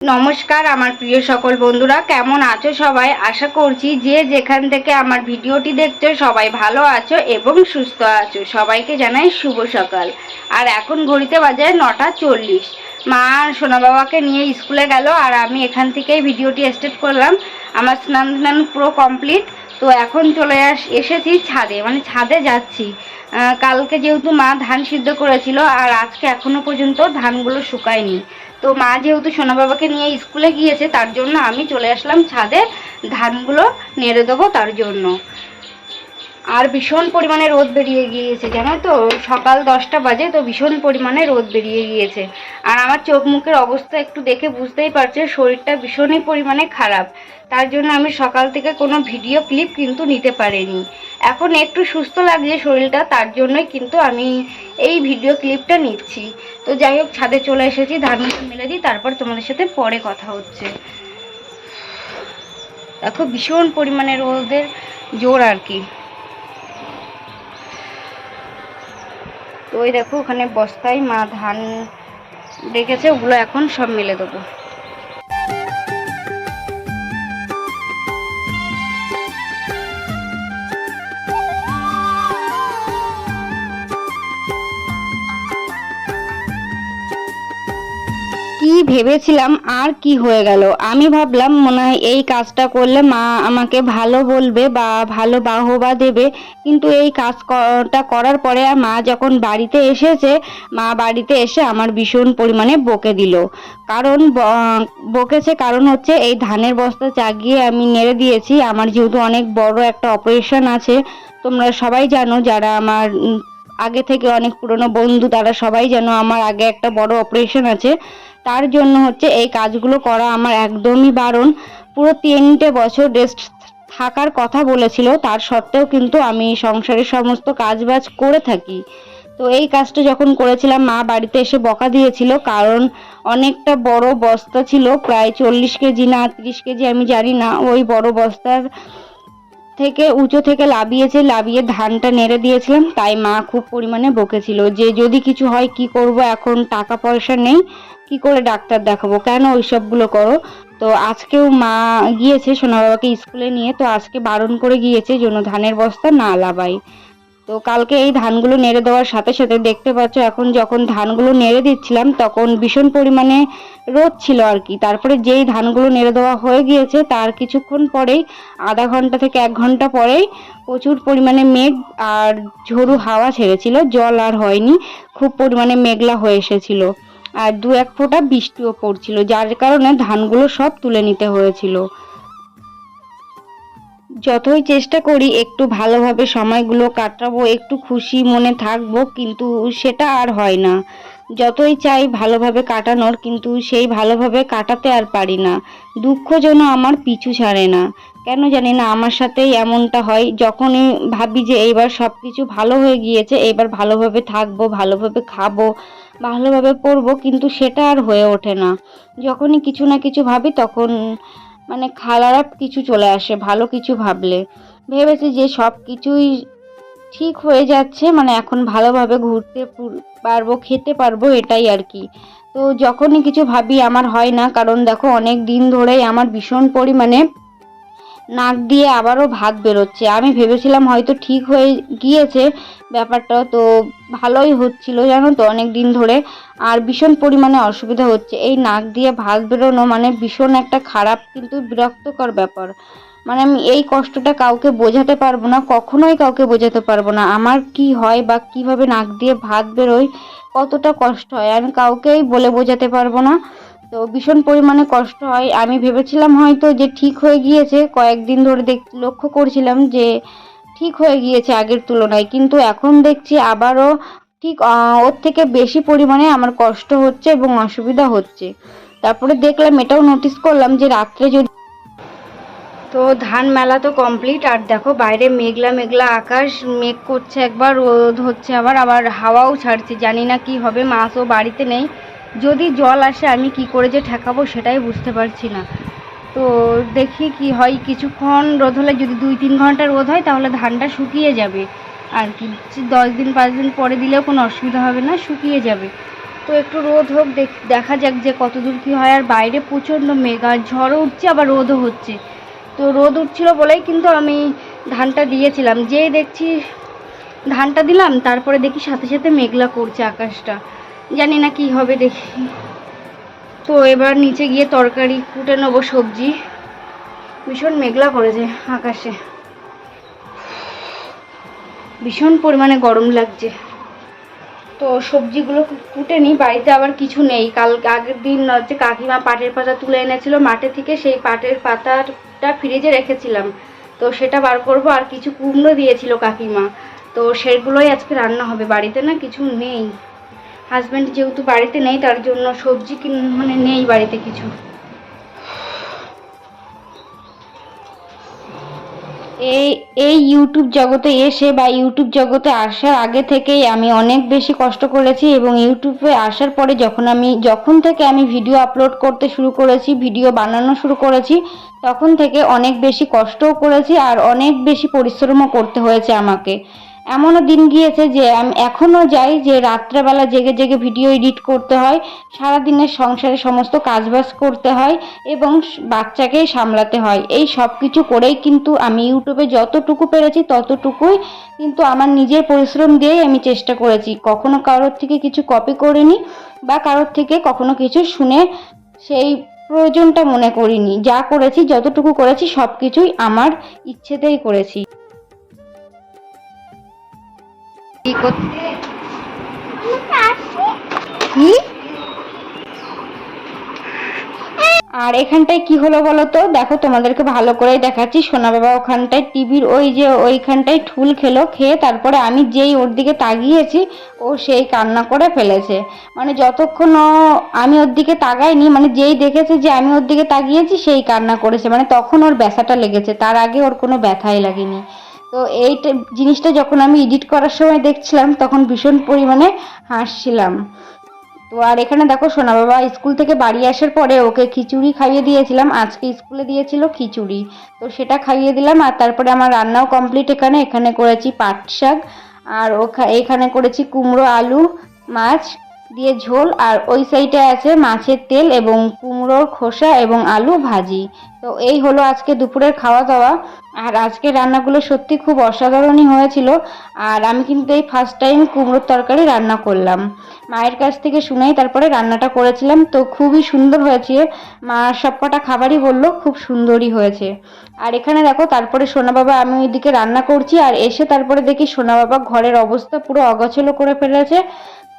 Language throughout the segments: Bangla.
নমস্কার, আমার প্রিয় সকল বন্ধুরা, কেমন আছো সবাই? আশা করছি যে যেখান থেকে আমার ভিডিওটি দেখছ, সবাই ভালো আছো এবং সুস্থ আছো। সবাইকে জানাই শুভ সকাল। আর এখন ঘড়িতে বাজে নটা চল্লিশ। মা সোনা বাবাকে নিয়ে স্কুলে গেল আর আমি এখান থেকেই ভিডিওটি স্টার্ট করলাম। আমার স্নান স্নান পুরো কমপ্লিট। তো এখন চলে আস, এসেছি ছাদে মানে ছাদে যাচ্ছি। কালকে যেহেতু মা ধান সিদ্ধ করেছিল আর আজকে এখনও পর্যন্ত ধানগুলো শুকায়নি। তো মা যেহেতু সোনা বাবাকে নিয়ে স্কুলে গিয়েছে, তার জন্য আমি চলে আসলাম ছাদে ধানগুলো নেড়ে দেবো তার জন্য। আর ভীষণ পরিমাণে রোদ বেরিয়ে গিয়েছে, জানো তো? সকাল দশটা বাজে তো ভীষণ পরিমাণে রোদ বেরিয়ে গিয়েছে। আর আমার চোখ মুখের অবস্থা একটু দেখে বুঝতেই পারছে, শরীরটা ভীষণই পরিমাণে খারাপ। তার জন্য আমি সকাল থেকে কোনো ভিডিও ক্লিপ কিন্তু নিতে পারিনি। এখন একটু সুস্থ লাগছে শরীরটা, তার জন্যই কিন্তু আমি এই ভিডিও ক্লিপটা নিচ্ছি। তো যাই হোক, ছাদে চলে এসেছি ধানগুলো মেলে দিই, তারপর তোমাদের সাথে পরে কথা হচ্ছে। দেখো, ভীষণ পরিমাণে রোদের জোর আর কি। তো ওই দেখো ওখানে বস্তায় মা ধান রেখেছে ওগুলো এখন সব মেলে দেবো। কি ভেবেছিলাম, আর কি হয়ে গেল? আমি ভাবলাম, মনে হয় এই কাজটা করলে মা আমাকে ভালো বলবে বা ভালো বাহবা দেবে। কিন্তু এই কাজটা করার পরে মা যখন বাড়িতে এসেছে, মা বাড়িতে এসে আমার ভীষণ পরিমাণে বকে দিল। কারণ বকেছে কারণ হচ্ছে, এই ধানের বস্তা চাগিয়ে আমি নেড়ে দিয়েছি। আমার যেহেতু অনেক বড় একটা অপারেশন আছে, তোমরা সবাই জানো, যারা আমার আগে থেকে অনেক পুরনো বন্ধু, তারা সবাই যেন আমার আগে একটা বড় অপারেশন আছে। তার জন্য হচ্ছে এই কাজগুলো করা আমার একদমই বারণ। পুরো তিনটে বছর রেস্ট থাকার কথা বলেছিল, তার সত্ত্বেও কিন্তু আমি সংসারের সমস্ত কাজবাজ করে থাকি। তো এই কাজটা যখন করেছিলাম, মা বাড়িতে এসে বকা দিয়েছিল, কারণ অনেকটা বড় বস্তা ছিল, প্রায় চল্লিশ কেজি না তিরিশ কেজি, আমি জানি না, ওই বড় বস্তার থেকে উঁচু থেকে লাভিয়েছে লাভিয়ে ধানটা নেড়ে দিয়েছিলাম, তাই মা খুব পরিমাণে বকেছিল। যে যদি কিছু হয় কি করব এখন? টাকা পয়সা নেই, কি করে ডাক্তার দেখাবো? কেন ওই সবগুলো করো? তো আজকেও মা গিয়েছে সোনা বাবাকে স্কুলে নিয়ে, তো আজকে বারণ করে গিয়েছে যেন ধানের বস্তা না লাবাই তো কালকে এই ধানগুলো নেড়ে দেওয়ার সাথে সাথে দেখতে পাচ্ছ, এখন যখন ধানগুলো নেড়ে দিচ্ছিলাম, তখন ভীষণ পরিমাণে রোদ ছিল আর কি। তারপরে যেই ধানগুলো নেড়ে দেওয়া হয়ে গিয়েছে, তার কিছুক্ষণ পরেই, আধা ঘণ্টা থেকে এক ঘণ্টা পরেই প্রচুর পরিমাণে মেঘ আর ঝোড়ু হাওয়া ছেড়েছিল। জল আর হয়নি, খুব পরিমাণে মেঘলা হয়ে এসেছিল। আর দু এক ফোঁটা বৃষ্টিও পড়ছিল, যার কারণে ধানগুলো সব তুলে নিতে হয়েছিল। যতই চেষ্টা করি একটু ভালোভাবে সময়গুলো কাটাবো, একটু খুশি মনে থাকব, কিন্তু সেটা আর হয় না। যতই চাই ভালোভাবে কাটানোর, কিন্তু সেই ভালোভাবে কাটাতে আর পারি না। দুঃখ যেন আমার পিছু ছাড়ে না। কেন জানি না, আমার সাথেই এমনটা হয়। যখনই ভাবি যে এইবার সব কিছু ভালো হয়ে গিয়েছে, এইবার ভালোভাবে থাকব, ভালোভাবে খাব, ভালোভাবে পড়ব, কিন্তু সেটা আর হয়ে ওঠে না। যখনই কিছু না কিছু ভাবি, তখন মানে খারাপ কিছু চলে আসে, ভালো কিছু ভাবলে। ভেবেছি যে সব কিছুই ঠিক হয়ে যাচ্ছে মানে এখন ভালোভাবে ঘুরতে পারব, খেতে পারব এটাই আর কি। তো যখনই কিছু ভাবি, আমার হয় না, কারণ দেখো অনেক দিন ধরেই আমার ভীষণ পরিমাণে নাক দিয়ে আবারও ভাত বেরোচ্ছে। আমি ভেবেছিলাম হয়তো ঠিক হয়ে গিয়েছে ব্যাপারটা, তো ভালোই হচ্ছিল জানো তো অনেক দিন ধরে। আর ভীষণ পরিমাণে অসুবিধা হচ্ছে। এই নাক দিয়ে ভাত বেরোনো মানে ভীষণ একটা খারাপ কিন্তু বিরক্তকর ব্যাপার। মানে আমি এই কষ্টটা কাউকে বোঝাতে পারব না, কখনোই কাউকে বোঝাতে পারব না। আমার কি হয় বা কীভাবে নাক দিয়ে ভাত বেরোয়, কতটা কষ্ট হয়, আমি কাউকেই বলে বোঝাতে পারব না। তো ভীষণ পরিমাণে কষ্ট হয়। আমি ভেবেছিলাম হয়তো যে ঠিক হয়ে গিয়েছে। কয়েকদিন ধরে দেখ, লক্ষ্য করছিলাম যে ঠিক হয়ে গিয়েছে আগের তুলনায়। কিন্তু এখন দেখছি আবারও ঠিক ওর থেকে বেশি পরিমাণে আমার কষ্ট হচ্ছে এবং অসুবিধা হচ্ছে। তারপরে দেখলাম এটাও নোটিস করলাম যে রাত্রে যদি তো ধান মেলা তো কমপ্লিট আর দেখো বাইরে মেঘলা মেঘলা আকাশ, মেঘ করছে একবার, রোদ হচ্ছে আবার আবার হাওয়াও ছাড়ছে। জানি না কি হবে, মাছও বাড়িতে নেই। যদি জল আসে, আমি কি করে যে ঠেকাবো সেটাই বুঝতে পারছি না। তো দেখি কি হয়, কিছুক্ষণ রোদ হলে যদি দুই তিন ঘণ্টা রোদ হয়, তাহলে ধানটা শুকিয়ে যাবে। আর কি দশ দিন, পাঁচ দিন পরে দিলেও কোনো অসুবিধা হবে না, শুকিয়ে যাবে। তো একটু রোদ হোক, দেখ- যাক যে কত দূর কী হয়। আর বাইরে প্রচণ্ড মেঘ, আর ঝড়ও উঠছে, আবার রোদও হচ্ছে। তো রোদ উঠছিল বলেই কিন্তু আমি ধানটা দিয়েছিলাম। যেই দেখছি ধানটা দিলাম, তারপরে দেখি সাথে সাথে মেঘলা করছে আকাশটা। জানি না কি হবে দেখি। তো এবার নিচে গিয়ে তরকারি, কুটে নেব সবজি। ভীষণ মেঘলা করেছে আকাশে। ভীষণ পরিমাণে গরম লাগছে। তো সবজিগুলো কুটে নিই বাড়িতে আবার কিছু নেই। কাল আগের দিন হচ্ছে কাকিমা পাটের পাতা তুলে এনেছিল মাঠে থেকে, সেই পাটের পাতাটা ফ্রিজে রেখেছিলাম। তো সেটা বার করব, আর কিছু কুমড়ো দিয়েছিল কাকিমা। তো সেগুলোই আজকে রান্না হবে, বাড়িতে না কিছু নেই। হাজব্যান্ড যেহেতু বাড়িতে নেই, তার জন্য সবজি মানে নেই বাড়িতে কিছু। এই এই ইউটিউব জগতে এসে বা ইউটিউব জগতে আসার আগে থেকেই আমি অনেক বেশি কষ্ট করেছি এবং ইউটিউবে আসার পরে যখন আমি, যখন থেকে আমি ভিডিও আপলোড করতে শুরু করেছি ভিডিও বানানো শুরু করেছি, তখন থেকে অনেক বেশি কষ্টও করেছি আর অনেক বেশি পরিশ্রমও করতে হয়েছে আমাকে। এমনও দিন গিয়েছে যে আমি এখনও যাই যে রাত্রেবেলা জেগে জেগে ভিডিও এডিট করতে হয়, সারাদিনের সংসারে সমস্ত কাজবাজ করতে হয় এবং বাচ্চাকেই সামলাতে হয়। এই সব কিছু করেই কিন্তু আমি ইউটিউবে যতটুকু পেরেছি ততটুকুই কিন্তু আমার নিজের পরিশ্রম দিয়েই আমি চেষ্টা করেছি। কখনো কারোর থেকে কিছু কপি করিনি বা কারোর থেকে কখনো কিছু শুনে সেই প্রয়োজনটা মনে করিনি। যা করেছি, যতটুকু করেছি সব কিছুই আমার ইচ্ছেতেই করেছি। কি কি? আর এখানটায় কি হলো বলো তো? দেখো তোমাদেরকে ভালো করেই দেখাচ্ছি। সোনা বাবা ওখানটায় টিভির ওই যে ওইখানটায় ঠুল খেলো খেয়ে তারপরে আমি যেই ওর দিকে তাগিয়েছি ও সেই কান্না করে ফেলেছে। মানে যতক্ষণ ও আমি ওর দিকে তাকাইনি মানে যেই দেখেছে যে আমি ওর দিকে তাকিয়েছি সেই কান্না করেছে। মানে তখন ওর ব্যথাটা লেগেছে। তার আগে ওর কোনো ব্যথাই লাগেনি। তো এই জিনিসটা যখন আমি এডিট করার সময় দেখছিলাম, তখন ভীষণ পরিমাণে হাসছিলাম। তো আর এখানে দেখো, সোনা বাবা স্কুল থেকে বাড়ি আসার পরে ওকে খিচুড়ি খাইয়ে দিয়েছিলাম। আজকে স্কুলে দিয়েছিল খিচুড়ি। তো সেটা খাইয়ে দিলাম, আর তারপরে আমার রান্নাও কমপ্লিট এখানে। এখানে করেছি পাট শাক, আর ওখা, এখানে করেছি কুমড়ো, আলু, মাছ দিয়ে ঝোল, আর ওই সাইডে আছে মাছের তেল এবং কুমড়োর খোসা এবং আলু ভাজি। তো এই হলো আজকে দুপুরের খাওয়া দাওয়া আর আজকে রান্নাগুলো সত্যি খুব অসাধারণই হয়েছিল। আর আমি কিন্তু এই ফার্স্ট টাইম কুমড়োর তরকারি রান্না করলাম। মায়ের কাছ থেকে শুনেই তারপরে রান্নাটা করেছিলাম। তো খুবই সুন্দর হয়েছে। মা সবকটা খাবারই বলল, খুব সুন্দরই হয়েছে। আর এখানে দেখো, তারপরে সোনা বাবা আমি ওইদিকে রান্না করছি। আর এসে তারপরে দেখি সোনা বাবা ঘরের অবস্থা পুরো অগোছলো করে ফেলেছে।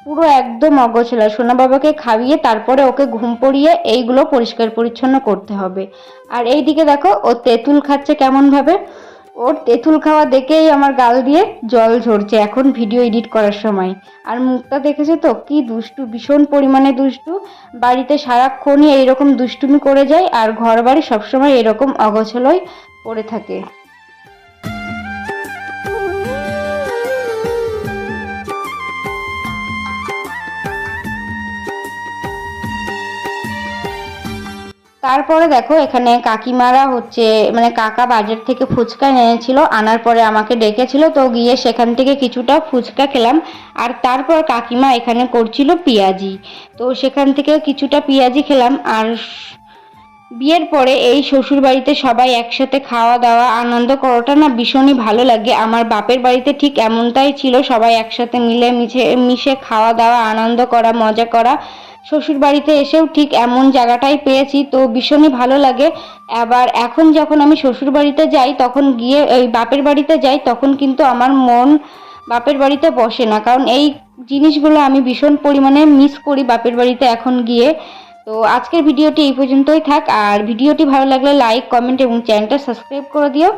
পুরো একদম অগোছলা। সোনা বাবাকে খাইয়ে তারপরে ওকে ঘুম পড়িয়ে এইগুলো পরিষ্কার পরিচ্ছন্ন করতে হবে। আর এই দিকে দেখো, ও তেঁতুল খাচ্ছে কেমনভাবে? ওর তেঁতুল খাওয়া দেখেই আমার গাল দিয়ে জল ঝরছে এখন ভিডিও এডিট করার সময়। আর মুখটা দেখেছে তো? কি দুষ্টু, ভীষণ পরিমাণে দুষ্টু। বাড়িতে সারাক্ষণই এইরকম দুষ্টুমি করে যায় আর ঘর বাড়ি সবসময় এরকম অগোছলই পড়ে থাকে। তারপরে দেখো, এখানে কাকিমারা হচ্ছে মানে কাকা বাজার থেকে ফুচকা এনেছিল, আনার পরে আমাকে ডেকেছিল, তো গিয়ে সেখান থেকে কিছুটা ফুচকা খেলাম। আর তারপর কাকিমা এখানে করছিল পেঁয়াজি। তো সেখান থেকে কিছুটা পেঁয়াজি খেলাম, আর বিয়ের পরে এই শ্বশুর বাড়িতে সবাই একসাথে খাওয়া দাওয়া আনন্দ করাটা না ভীষণই ভালো লাগে। আমার বাপের বাড়িতে ঠিক এমনটাই ছিল, সবাই একসাথে মিলে মিশে মিশে খাওয়া দাওয়া আনন্দ করা, মজা করা। শ্বশুর বাড়িতে এসেও ঠিক এমন জায়গাটাই পেয়েছি, তো ভীষণই ভালো লাগে। আবার এখন যখন আমি শ্বশুর বাড়িতে যাই, তখন গিয়ে ওই বাপের বাড়িতে যাই, তখন কিন্তু আমার মন বাপের বাড়িতে বসে না। কারণ এই জিনিসগুলো আমি ভীষণ পরিমাণে মিস করি বাপের বাড়িতে এখন গিয়ে। তো আজকের ভিডিওটি এই পর্যন্তই থাক। আর ভিডিওটি ভালো লাগলে লাইক কমেন্ট এবং চ্যানেলটা সাবস্ক্রাইব করে দিও।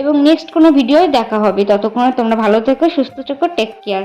এবং নেক্সট কোনো ভিডিওয় দেখা হবে। ততক্ষণে তোমরা ভালো থেকো, সুস্থ থেকো টেক কেয়ার